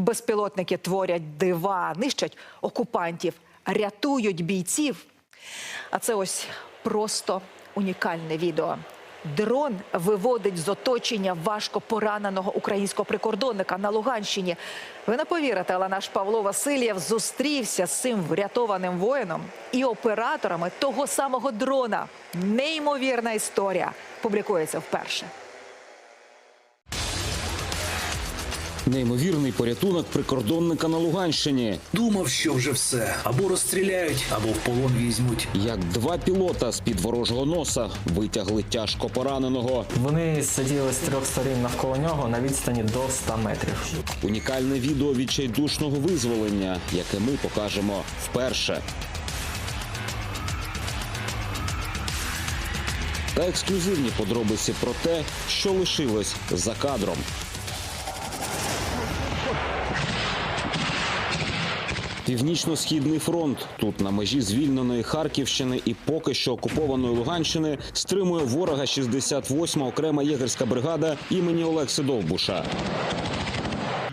Безпілотники творять дива, нищать окупантів, рятують бійців. А це ось просто унікальне відео. Дрон виводить з оточення важко пораненого українського прикордонника на Луганщині. Ви не повірите, але наш Павло Васильєв зустрівся з цим врятованим воїном і операторами того самого дрона. Неймовірна історія публікується вперше. Неймовірний порятунок прикордонника на Луганщині. Думав, що вже все або розстріляють, або в полон візьмуть. Як два пілота з під ворожого носа витягли тяжко пораненого. Вони сиділи з трьох сторін навколо нього на відстані до 100 метрів. Унікальне відео відчайдушного визволення, яке ми покажемо вперше. Та ексклюзивні подробиці про те, що лишилось за кадром. Північно-східний фронт тут на межі звільненої Харківщини і поки що окупованої Луганщини стримує ворога 68-ма окрема єгерська бригада імені Олекси Довбуша.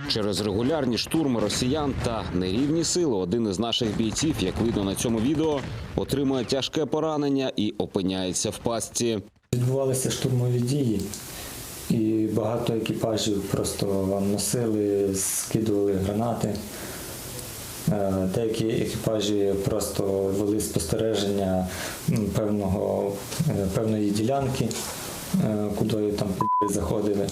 Через регулярні штурми росіян та нерівні сили один із наших бійців, як видно на цьому відео, отримує тяжке поранення і опиняється в пастці. Відбувалися штурмові дії, і багато екіпажів просто носили, скидували гранати. Е, Деякі екіпажі просто вели спостереження певного, е, певної ділянки, е, куди там заходили.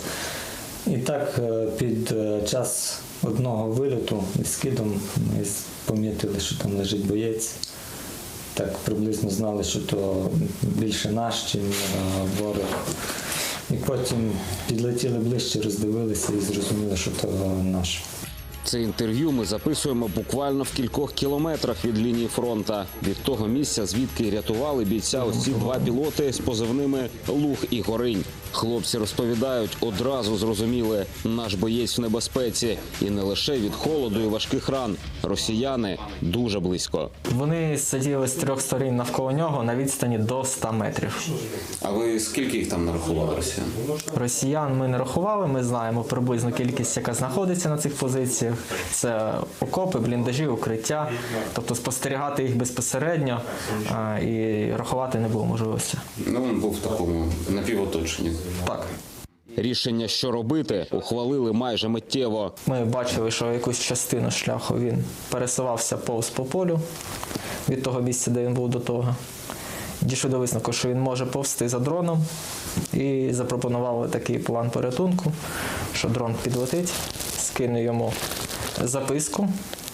І так під час одного вильоту із скидом ми помітили, що там лежить боєць. Так приблизно знали, що то більше наш, ніж ворог. І потім підлетіли ближче, роздивилися і зрозуміли, що то наш. Це інтерв'ю ми записуємо буквально в кількох кілометрах від лінії фронта, від того місця, звідки рятували бійця ці два пілоти з позивними Луг і Горинь. Хлопці розповідають, одразу зрозуміли, наш боєць в небезпеці, і не лише від холоду і важких ран. Росіяни дуже близько. Вони сиділи з трьох сторін навколо нього на відстані до 100 метрів. А ви скільки їх там нарахували росіян? Росіян ми не рахували, ми знаємо приблизну кількість, яка знаходиться на цих позиціях. Це окопи, бліндажі, укриття. Тобто спостерігати їх безпосередньо а, і рахувати не було можливості. Ну він був в такому напівоточенні. Так. Рішення, що робити, ухвалили майже миттєво. Ми бачили, що якусь частину шляху він пересувався повз по полю від того місця, де він був до того. Дійшли до висновку, що він може повзти за дроном, і запропонували такий план порятунку, що дрон підлетить, скине йому записку,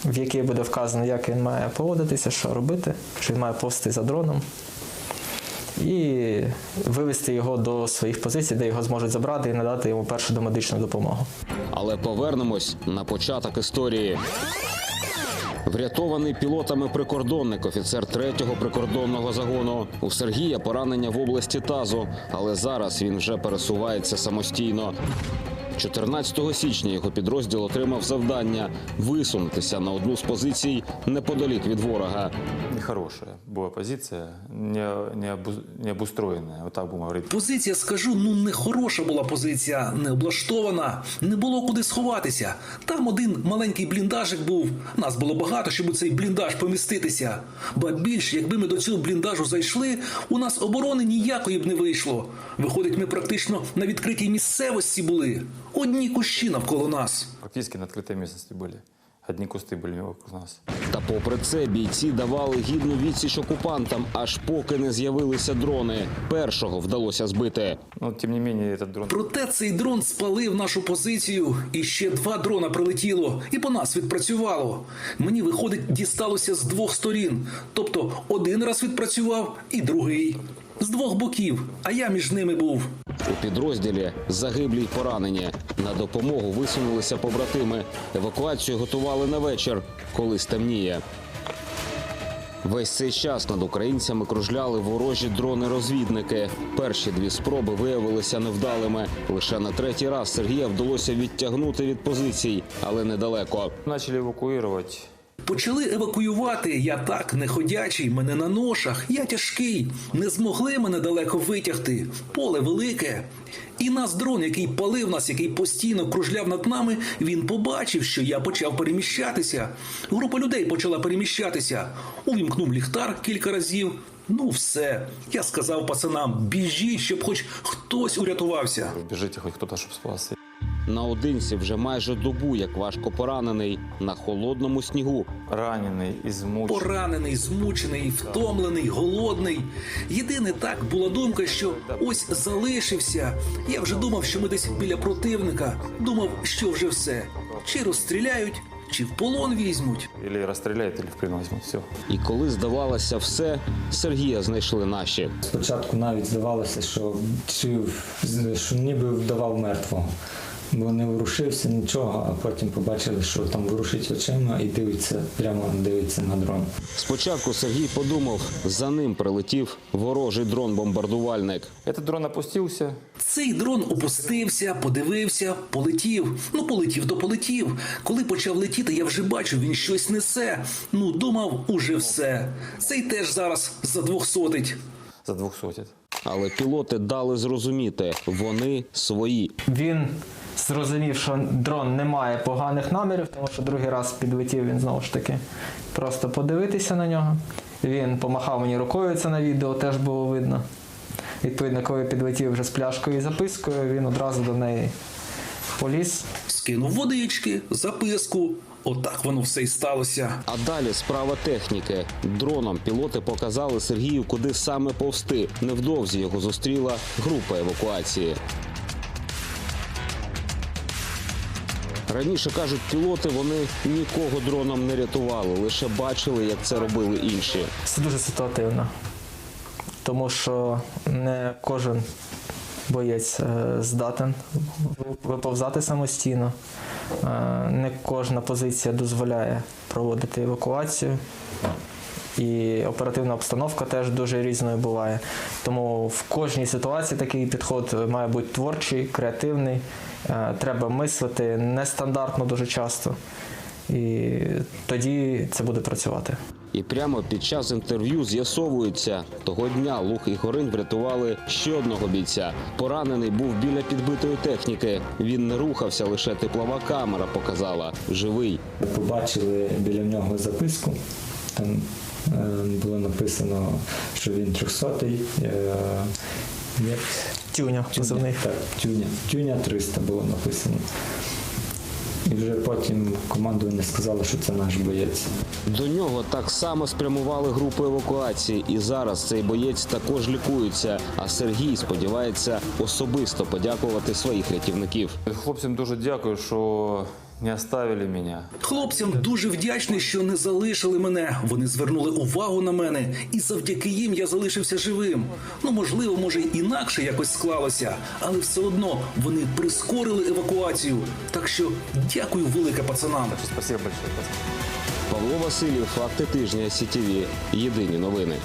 в якій буде вказано, як він має поводитися, що робити, що він має повзти за дроном. І вивести його до своїх позицій, де його зможуть забрати і надати йому першу домедичну допомогу. Але повернемось на початок історії. Врятований пілотами прикордонник, офіцер третього прикордонного загону. У Сергія поранення в області тазу, але зараз він вже пересувається самостійно. 14 січня його підрозділ отримав завдання висунутися на одну з позицій неподалік від ворога. Нехорошая была позиция, не, не, обу, не обустроенная, вот так будем. Позиція, скажу, ну не хороша була позиція, не облаштована, не було куди сховатися. Там один маленький бліндажик був. Нас було багато, щоб у цей бліндаж поміститися. Ба більш, якби ми до цього бліндажу зайшли, у нас оборони ніякої б не вийшло. Виходить, ми практично на відкритій місцевості були. Одні кущі навколо нас. Практически на открытой местности были. Одни кусты были вокруг нас. Та попри це бійці давали гідну відсіч окупантам, аж поки не з'явилися дрони. Першого вдалося збити. Но тем не менее этот дрон Проте цей дрон спалив нашу позицію, і ще два дрона прилетіло, і по нас відпрацювало. Мені виходить, дісталося з двох сторін. Тобто один раз відпрацював, і другий. З двох боків, а я між ними був. У підрозділі загиблі й поранені. На допомогу висунулися побратими. Евакуацію готували на вечір, коли стемніє. Весь цей час над українцями кружляли ворожі дрони-розвідники. Перші дві спроби виявилися невдалими. Лише на третій раз Сергія вдалося відтягнути від позицій, але недалеко. начали эвакуировать. Почали евакуювати. Я так неходячий, мене на ношах, я тяжкий. Не змогли мене далеко витягти. Поле велике. І нас дрон, який палив нас, який постійно кружляв над нами, він побачив, що я почав переміщатися. Група людей почала переміщатися. Увімкнув ліхтар кілька разів. Ну, все. Я сказав пацанам, біжіть, щоб хоч хтось урятувався. Бежите, хоть кто-то, чтобы спасся. Наодинці вже майже добу, як важко поранений на холодному снігу. Раненый, измученный. Поранений, змучений, втомлений, голодний. Єдине так була думка, що ось залишився. Я вже думав, що ми десь біля противника. Думав, що вже все. Чи розстріляють, чи в полон візьмуть. Или расстреляют, или в плен возьмут. Все. І коли здавалося все, Сергія знайшли наші. Спочатку навіть здавалося, що, чи, що ніби вдавав мертвого. Бо не ворушився нічого, а потім побачили, що там ворушить очима і дивиться, прямо дивиться на дрон. Спочатку Сергій подумав, за ним прилетів ворожий дрон-бомбардувальник. Этот дрон опустился. Цей дрон опустився, подивився, полетів. Ну, полетів, то полетів. Коли почав летіти, я вже бачив, він щось несе. Ну, думав, уже все. Цей теж зараз задвохсотить. За двухсотит. Але пілоти дали зрозуміти, вони свої. Він зрозумів, що дрон не має поганих намірів, тому що другий раз підлетів він знову ж таки просто подивитися на нього. Він помахав мені рукою, це на відео теж було видно. Відповідно, коли підлетів вже з пляшкою і запискою, він одразу до неї поліз. Скинув водички, записку. Отак воно все й сталося. А далі справа техніки. Дроном пілоти показали Сергію, куди саме повсти. Невдовзі його зустріла група евакуації. Раніше кажуть, пілоти вони нікого дроном не рятували, лише бачили, як це робили інші. Це дуже ситуативно, тому що не кожен боєць е, здатен виповзати самостійно. Е, Не кожна позиція дозволяє проводити евакуацію. І оперативна обстановка теж дуже різною буває. Тому в кожній ситуації такий підход має бути творчий, креативний. Е, Треба мислити нестандартно дуже часто. І тоді це буде працювати. І прямо під час інтерв'ю з'ясовується, того дня Лух і Горин врятували ще одного бійця. Поранений був біля підбитої техніки. Він не рухався, лише теплова камера показала живий. Побачили біля нього записку. Там е, було написано, що він 300-й. Е, як? Тюня позивний. Так, тюня. Тюня 300 було написано. І вже потім командування сказало, що це наш боєць. До нього так само спрямували групу евакуації, і зараз цей боєць також лікується. А Сергій сподівається особисто подякувати своїх рятівників. Хлопцям дуже дякую, що не оставили меня. Хлопцям дуже вдячний, що не залишили мене. Вони звернули увагу на мене, і завдяки їм я залишився живим. Ну, можливо, може, й інакше якось склалося, але все одно вони прискорили евакуацію. Так що дякую велике пацанам. Спасибо большое. Павло Васильєв, факти тижня СІТІВІ. Єдині новини.